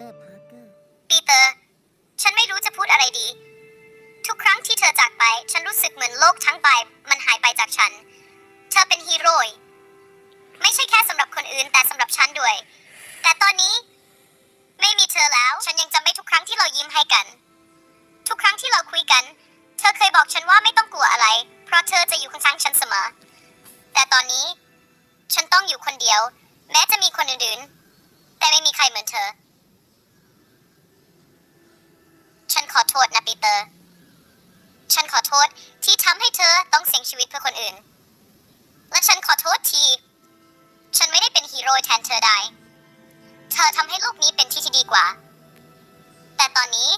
ตอร์พาร์เกอร์ ปีเตอร์ ฉันไม่รู้จะพูดอะไรดี ทุกครั้งที่เธอจากไป ฉันรู้สึกเหมือนโลกทั้งใบ มันหายไปจากฉัน เธอเป็นฮีโร่ไม่ใช่แค่สำหรับคนอื่นแต่สำหรับฉันด้วย แต่ตอนนี้ ไม่มีเธอแล้ว ฉันยังจำได้ทุกครั้งที่เรายิ้มให้กัน ทุกครั้งที่เราคุยกัน เธอเคยบอกฉันว่าไม่ต้องกลัวอะไร เพราะเธอจะอยู่ข้างๆฉันเสมอ แต่ตอนนี้ ฉันต้องอยู่คนเดียว แม้จะมีคนอื่นๆ แต่ไม่มีใครเหมือนเธอ ขอโทษนะปีเตอร์ ฉันขอโทษที่ทำให้เธอต้องเสี่ยงชีวิตเพื่อคนอื่น และฉันขอโทษที ฉันไม่ได้เป็นฮีโร่แทนเธอได้ เธอทำให้โลกนี้เป็นที่ที่ดีกว่า แต่ตอนนี้